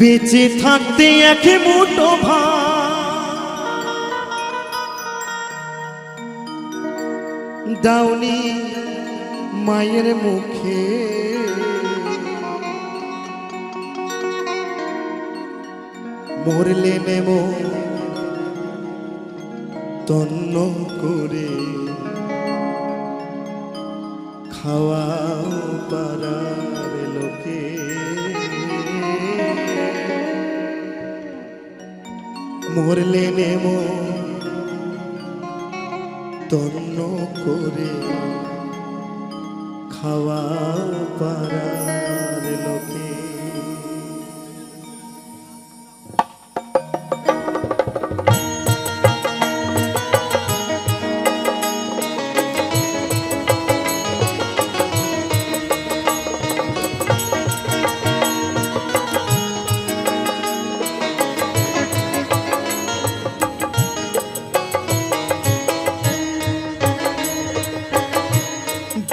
বেঁচে থাকতে এক মুঠো ভাত। দাউনি মায়ের মুখে। মরলে নেব তন্ন করে। খাওয়া পারার লোকে। মরলে নেব তন্ন করে খাওয়া পারার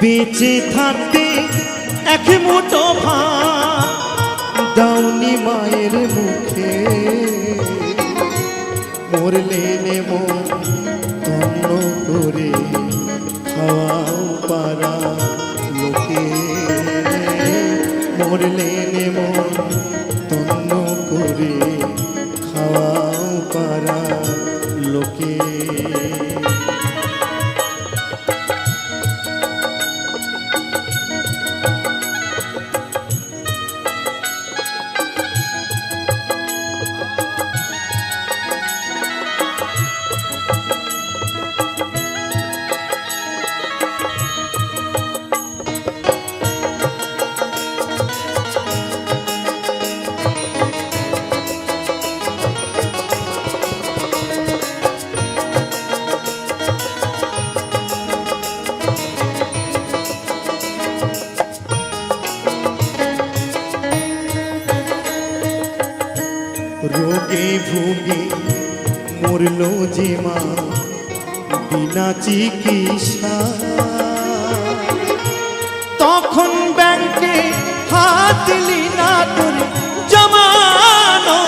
বেঁচে থাকতে এক মুঠো ভাত দাউনি মায়ের মুখে। মরলে নেব তন্ন করে খাওয়াও পারা লোকে। মরলে নেব রোগে ভোগে মরল যে মা বিনা চিকিৎসা। তখন ব্যাংকে হাত না করে জমানো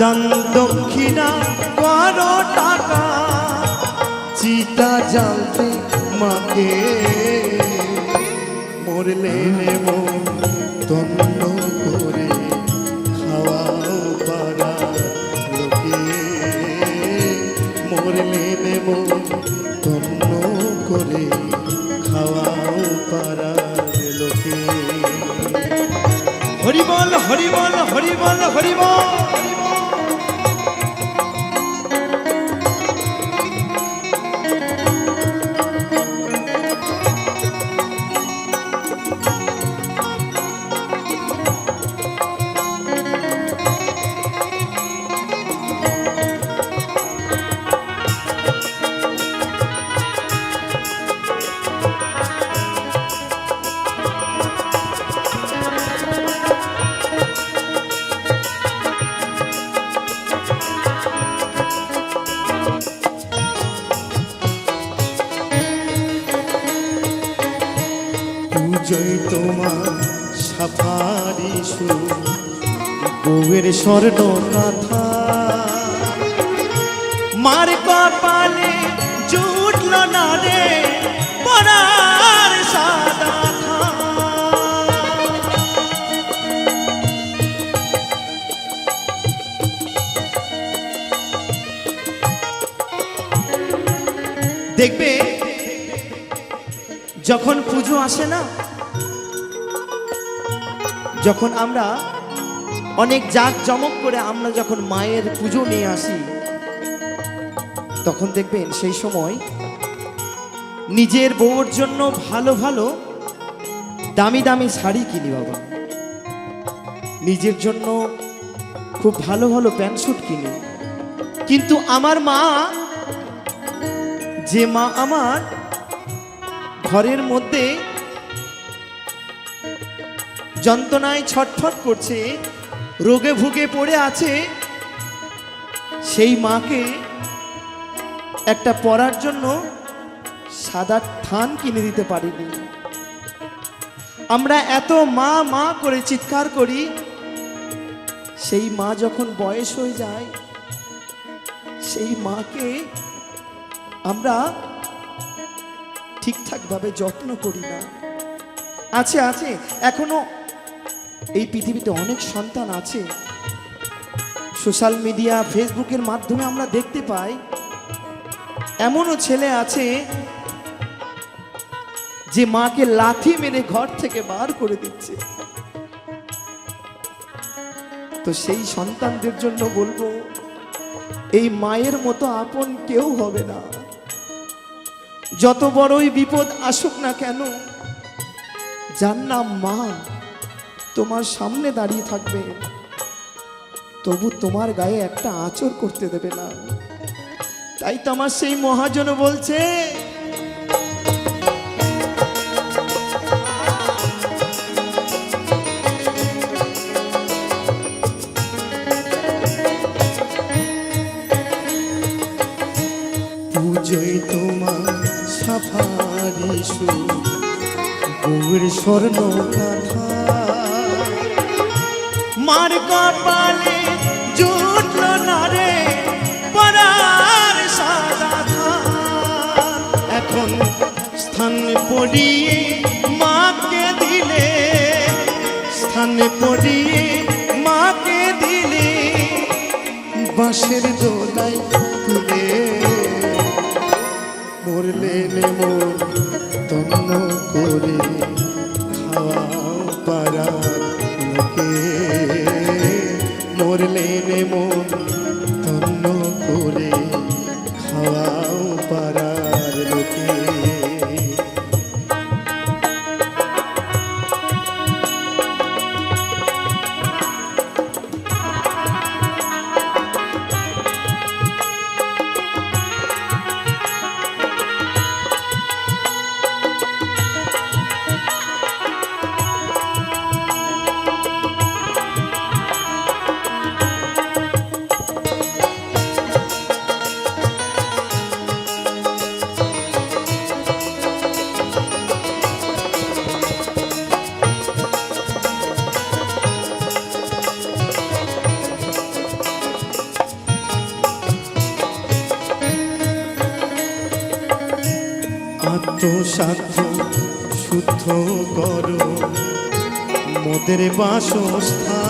দান দক্ষিণা কর টাকা। চিতা জ্বালতে মাকে মরলে নেব বউয়ের স্বর্ণ কথা। মার কপালে জুটল না রে পরার দেখবে, যখন পুজো আসে না, যখন আমরা অনেক জাক জমক করে আমরা যখন মায়ের পুজো নিয়ে আসি, তখন দেখবেন সেই সময় নিজের বউর জন্য ভালো ভালো দামি দামি শাড়ি কিনি বাবা। নিজের জন্য খুব ভালো ভালো প্যান্ট স্যুট কিনি। কিন্তু আমার মা, যে মা আমার ঘরের মধ্যে যন্ত্রণায় ছটফট করছে রোগে ভুগে পড়ে আছে, সেই মাকে একটা পড়ার জন্য সাদা থান কিনে দিতে পারিনি। আমরা এত মা মা করে চিৎকার করি, সেই মা যখন বয়স হয়ে যায়, সেই মাকে আমরা ঠিকঠাকভাবে যত্ন করি না। আছে আছে, এখনও এই পৃথিবীতে অনেক সন্তান আছে। সোশ্যাল মিডিয়া, ফেসবুকের মাধ্যমে আমরা দেখতে পাই, এমনও ছেলে আছে যে মাকে লাথি মেরে ঘর থেকে বার করে দিচ্ছে। তো সেই সন্তানদের জন্য বলব, এই মায়ের মতো আপন কেউ হবে না। যত বড়ই বিপদ আসুক না কেন, যার নাম মা। তোমার সামনে দাঁড়িয়ে থাকবে। তবু তোমার গায়ে একটা আচর করতে দেবে না। তাই তো আমার সেই মহাজন বলছে, পুজোয় তোমার সাফারি সুর স্বর্ণ মার কপালে জুটল না রে, পরার সাদা। এখন স্থান পড়িয়ে মাকে দিলে, স্থান পড়িয়ে মাকে দিলে, বাঁশের দোলাই তুলে মরলে নে মন তন্ন করে খাওয়াও পাড়ার আত্মসাধ্য শুদ্ধ করো। মোদের বাসস্থান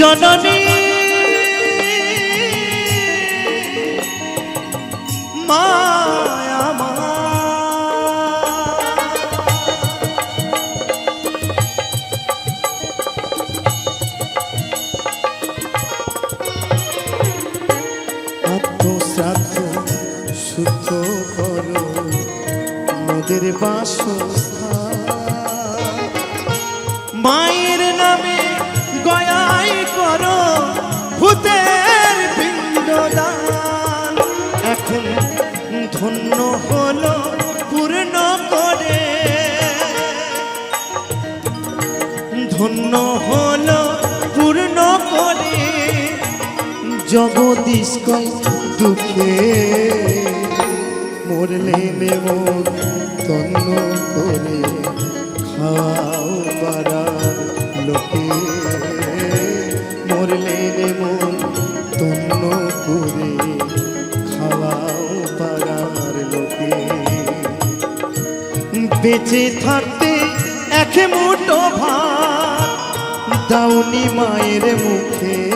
জননী। শুদ্ধ করো। মোদের বাসস্থান জগদীশ কয় দুঃখে মরলে নেব তন্ন করে খাওয়াও পাড়ার লোকে। মরলে মন তন্ন করে খাওয়াও পাড়ার লোকে। বেঁচে থাকতে এক মুঠো ভাত দাউনি মায়ের মুখে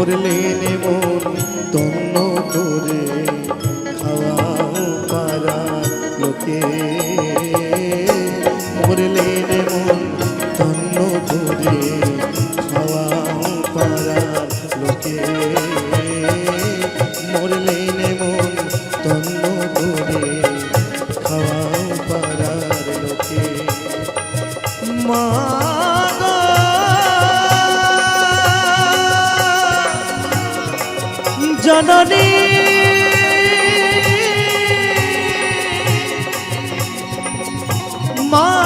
মরলে নে মন তন্ন করে খাওয়াও পারা লোকে। মরলে নে মন তন্ন করে খাওয়াও পারা লোকে। মরলে নে মন তন্ন করে খাওয়াও পারার লোকে। মা জননী। মা